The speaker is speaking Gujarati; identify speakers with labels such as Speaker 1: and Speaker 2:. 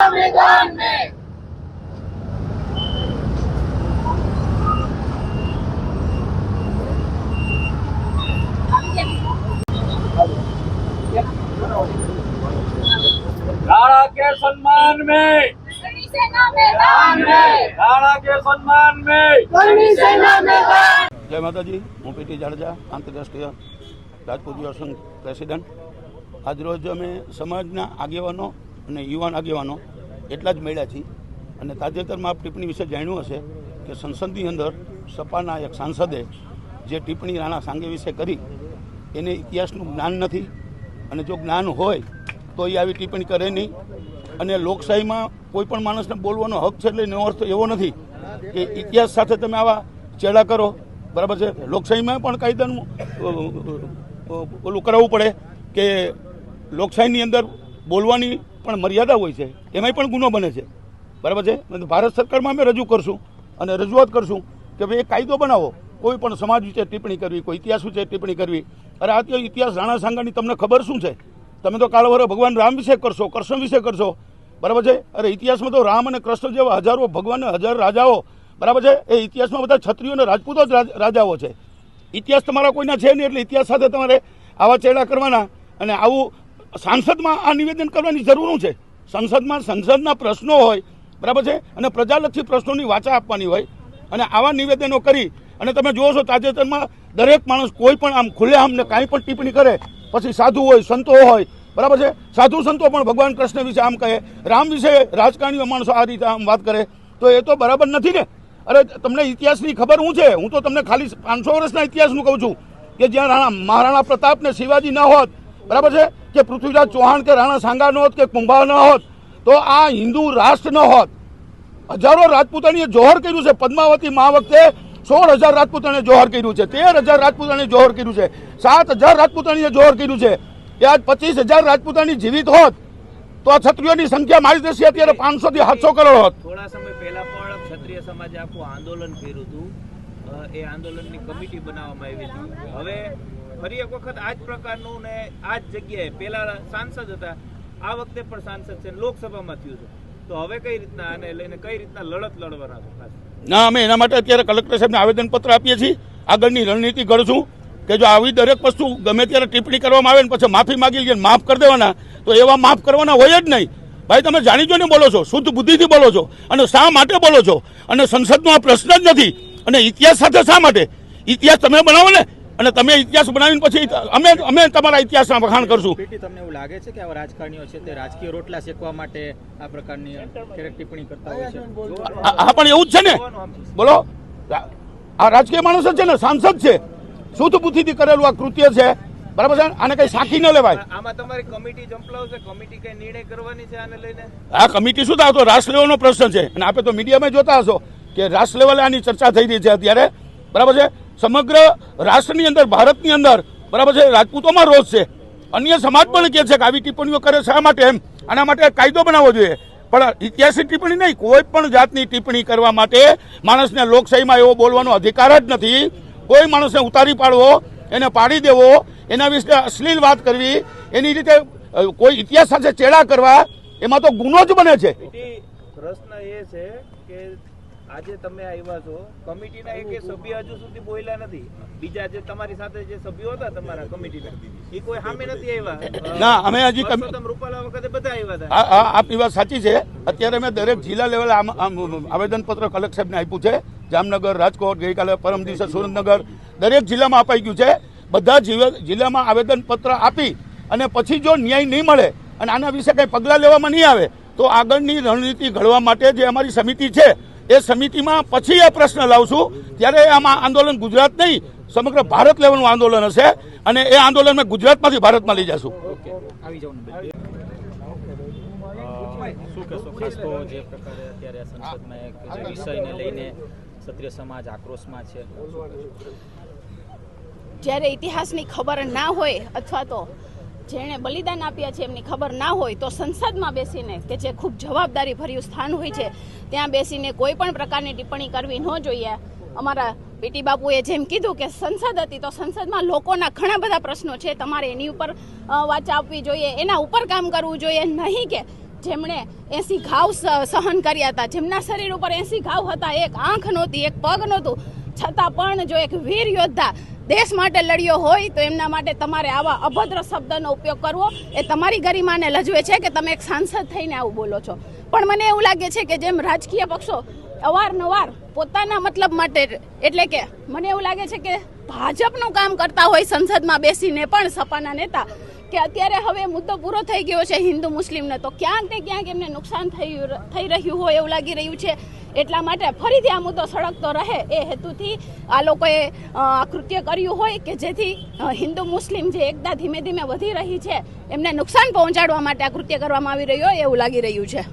Speaker 1: मैदान में
Speaker 2: राणा के सम्मान में
Speaker 1: सेना मैदान में
Speaker 2: राणा के सम्मान में
Speaker 1: करनी सेना मैदान
Speaker 3: જય માતાજી હું પીટી જાડેજા આંતરરાષ્ટ્રીય રાજપૂત યુવા સંઘ પ્રેસિડન્ટ આજરોજ અમે સમાજના આગેવાનો અને યુવાન આગેવાનો એટલા જ મળ્યા છીએ. અને તાજેતરમાં આપ ટિપ્પણી વિશે જાણ્યું હશે કે સંસદની અંદર સપાના એક સાંસદે જે ટિપ્પણી રાણા સાંગે વિશે કરી, એને ઇતિહાસનું જ્ઞાન નથી અને જો જ્ઞાન હોય તો એ આવી ટિપ્પણી કરે નહીં. અને લોકશાહીમાં કોઈ પણ માણસને બોલવાનો હક છે એટલે એનો અર્થ એવો નથી કે ઇતિહાસ સાથે તમે આવા ચેડા કરો. બરાબર છે? લોકશાહીમાં પણ કાયદાનું ઓલું કરાવવું પડે કે લોકશાહીની અંદર બોલવાની પણ મર્યાદા હોય છે. એમાંય પણ ગુનો બને છે. બરાબર છે? ભારત સરકારમાં અમે રજૂ કરશું અને રજૂઆત કરશું કે ભાઈ એક કાયદો બનાવો. કોઈ પણ સમાજ વિશે ટિપ્પણી કરવી, કોઈ ઇતિહાસ વિશે ટિપ્પણી કરવી. અરે આ તો ઇતિહાસ રાણા સાંગાની તમને ખબર શું છે? તમે તો કાળવરો ભગવાન રામ વિશે કરશો કૃષ્ણ વિશે કરશો. બરાબર છે? અરે ઇતિહાસમાં તો રામ અને કૃષ્ણ જેવા હજારો ભગવાન હજાર રાજાઓ. બરાબર છે? એ ઇતિહાસમાં બધા ક્ષત્રિયો અને રાજપૂતો જ રાજ- રાજાઓ છે. ઇતિહાસ તમારા કોઈના છે નહીં એટલે ઇતિહાસ સાથે તમારે આવા ચેડા કરવાના. અને આવું સાંસદમાં આ નિવેદન કરવાની જરૂર છે? સંસદમાં સંસદના પ્રશ્નો હોય, બરાબર છે? અને પ્રજાલક્ષી પ્રશ્નોની વાચા આપવાની હોય. અને આવા નિવેદનો કરી, અને તમે જુઓ છો તાજેતરમાં દરેક માણસ કોઈ પણ આમ ખુલ્લેઆમ આમને કાંઈ પણ ટિપ્પણી કરે, પછી સાધુ હોય, સંતો હોય, બરાબર છે? સાધુ સંતો પણ ભગવાન કૃષ્ણ વિશે આમ કહે, રામ વિશે રાજકારણીઓ માણસો આ રીતે આમ વાત કરે, તો એ તો બરાબર નથી ને? અરે, તમને ઇતિહાસની ખબર હું છે? હું તો તમને ખાલી પાંચસો વર્ષના ઇતિહાસનું કહું છું કે જ્યાં રાણા મહારાણા પ્રતાપ ને શિવાજી ન હોત, બરાબર છે? કે પૃથ્વીરાજ ચૌહાણ કે રાણા સાંગા ન હોત કે કુંભા ન હોત, તો આ હિન્દુ રાષ્ટ્ર ન હોત. હજારો રાજપૂતાણીએ જોહર કર્યું છે. પદ્માવતી મા વખતે સોળ હજાર રાજપૂતાણીએ જોહર કર્યું છે. તેર હજાર રાજપૂતાણીએ જોહર કર્યું છે. સાત હજાર રાજપૂતાણીએ જોહર કર્યું છે. એ આજ પચીસ હજાર રાજપૂતાણી જીવિત હોત, તો આ ક્ષત્રિયોની સંખ્યા મારી દેશે. અત્યારે પાંચસો થી સાતસો કરોડ હોત.
Speaker 4: થોડા સમય પહેલા પણ ક્ષત્રિય સમાજે આખું આંદોલન કર્યું હતું. એ આંદોલનની કમિટી બનાવવામાં આવી હતી. હવે ફરી એક વખત આ જ પ્રકારનું ને આ જ જગ્યાએ પહેલા સાંસદ હતા, આ વખતે પણ સાંસદ છે લોકસભામાં થયું છે. તો હવે કઈ રીતના આને લઈને કઈ રીતના લડત લડવાના છો
Speaker 3: ના, અમે એના માટે અત્યારે કલેક્ટર સાહેબને આવેદનપત્ર આપીએ છીએ. આગળની રણનીતિ ઘડશું કે જો આવી દરેક વસ્તુ ગમે ત્યારે ટિપ્પણી કરવામાં આવે ને પછી માફી માગી લઈએ માફ કરી દેવાના, તો એવા માફ કરવાના હોય જ નહીં. ભાઈ, તમે જાણી જોઈને બોલો છો, શુદ્ધ બુદ્ધિથી બોલો છો અને શા માટે બોલો છો? અને સંસદનો આ પ્રશ્ન જ નથી. અને ઇતિહાસ સાથે શા માટે? ઇતિહાસ તમે બનાવો ને અને તમે ઇતિહાસ બનાવીને પછી અમે અમે તમારા ઇતિહાસના વખાણ કરશું.
Speaker 5: તમને એવું લાગે છે કે આવા રાજકારણીઓ છે તે રાજકીય રોટલા શેકવા માટે આ પ્રકારની ક્યારેક ટિપ્પણી કરતા હોય છે?
Speaker 3: આ પણ એવું જ છે ને? બોલો. આ રાજકીય માણસ જ છે ને સાંસદ છે. શુદ્ધ બુદ્ધિથી કરેલું આ કૃત્ય છે. બરાબર છે? આને કઈ સાખી ન લેવાય.
Speaker 4: આમાં તમારી કમિટી જંપલાવશે. કમિટી કઈ નિર્ણય કરવાની છે આને લઈને?
Speaker 3: આ કમિટી શું થાય? તો રાષ્ટ્ર લેવલનો પ્રશ્ન છે. અને આપણે તો મીડિયામાં જોતા હશો કે રાષ્ટ્ર લેવલે આની ચર્ચા થઈ રહી છે અત્યારે. બરાબર છે? સમગ્ર રાષ્ટ્રની અંદર, ભારતની અંદર, બરાબર છે, રાજપૂતોમાં રોષ છે. અન્ય સમાજ પણ કહે છે કે આવી ટિપ્પણીઓ કરે શા માટે એમ? આના માટે કાયદો બનાવવો જોઈએ. પણ ઇતિહાસની ટિપ્પણી નહીં, કોઈ પણ જાતની ટિપ્પણી કરવા માટે માણસને લોકશાહીમાં એવો બોલવાનો અધિકાર જ નથી. કોઈ માણસને ઉતારી પાડવો, એને પાડી દેવો, એના વિશે અશ્લીલ વાત કરવી, એની રીતે કોઈ ઇતિહાસ સાથે ચેડા કરવા, એમાં તો ગુનો જ બને છે.
Speaker 4: પ્રશ્ન એ છે કે આજે તમે આવ્યા છો. કમિટીના એક સભ્ય હજુ સુધી બોલ્યા નથી. બીજા જે તમારી સાથે જે સભ્યો હતા તમારા કમિટીના એ કોઈ સામે નથી આવ્યા?
Speaker 3: ના અમે હજી
Speaker 4: રૂપાલા વખતે બધા આવ્યા હતા.
Speaker 3: આપની વાત સાચી છે. અત્યારે મેં દરેક જિલ્લા લેવલે આવેદનપત્ર કલેક્ટર સાહેબને આપ્યું છે. જામનગર રાજકોટ ગઈકાલે પરમ દિવસે સુરેન્દ્રનગર. દરેક જિલ્લામાં અપાઈ ગયું છે. બધા જિલ્લામાં આવેદનપત્ર આપી અને પછી જો ન્યાય નહીં મળે અને આના વિશે કંઈ પગલાં લેવામાં નહીં આવે તો આગળની રણનીતિ ઘડવા માટે જે અમારી સમિતિ છે એ સમિતિમાં પછી એ પ્રશ્ન લાવશું. ત્યારે આમાં આંદોલન ગુજરાત નહીં સમગ્ર ભારત લેવલનું આંદોલન હશે અને એ આંદોલન મેં ગુજરાતમાંથી ભારતમાં લઈ જશું.
Speaker 5: આવી શું કહેશો? ખાસ તો જે પ્રકારે અત્યારે સંસદમાં એક વિષયને લઈને ક્ષત્રિય સમાજ આક્રોશમાં છે
Speaker 6: જ્યારે ઇતિહાસની ખબર ના હોય અથવા તો જેણે બલિદાન આપ્યા છે એમની ખબર ના હોય તો સંસદમાં બેસીને, કે જે ખૂબ જવાબદારી ભર્યું સ્થાન હોય છે, ત્યાં બેસીને કોઈ પણ પ્રકારની ટિપ્પણી કરવી ન જોઈએ. અમારા બેટી બાપુએ જેમ કીધું કે સંસદ હતી તો સંસદમાં લોકોના ઘણા બધા પ્રશ્નો છે, તમારે એની ઉપર વાચા આપવી જોઈએ, એના ઉપર કામ કરવું જોઈએ, નહીં કે જેમણે એસી ઘાવ સહન કર્યા હતા. જેમના શરીર ઉપર એસી ઘાવ હતા, એક આંખ નહોતી, એક પગ નહોતું. છતાં પણ જો એક વીર યોદ્ધા દેશ માટે લડ્યો હોય તો એમના માટે તમારે આવા અભદ્ર શબ્દનો ઉપયોગ કરવો એ તમારી ગરિમાને લજવે છે કે તમે એક સાંસદ થઈને આવું બોલો છો. પણ મને એવું લાગે છે કે જેમ રાજકીય પક્ષો અવારનવાર પોતાના મતલબ માટે એટલે કે મને એવું લાગે છે કે ભાજપનું કામ કરતા હોય સંસદમાં બેસીને પણ સપાના નેતા, કે અત્યારે હવે મુદ્દો પૂરો થઈ ગયો છે હિન્દુ મુસ્લિમને, તો ક્યાંક ને ક્યાંક એમને નુકસાન થઈ થઈ રહ્યું હોય એવું લાગી રહ્યું છે. એટલા માટે ફરીથી આ મુદ્દો સળગતો રહે એ હેતુથી આ લોકોએ આ કૃત્ય કર્યું હોય કે જેથી હિન્દુ મુસ્લિમ જે એકતા ધીમે ધીમે વધી રહી છે, એમને નુકસાન પહોંચાડવા માટે આ કૃત્ય કરવામાં આવી રહ્યું હોય એવું લાગી રહ્યું છે.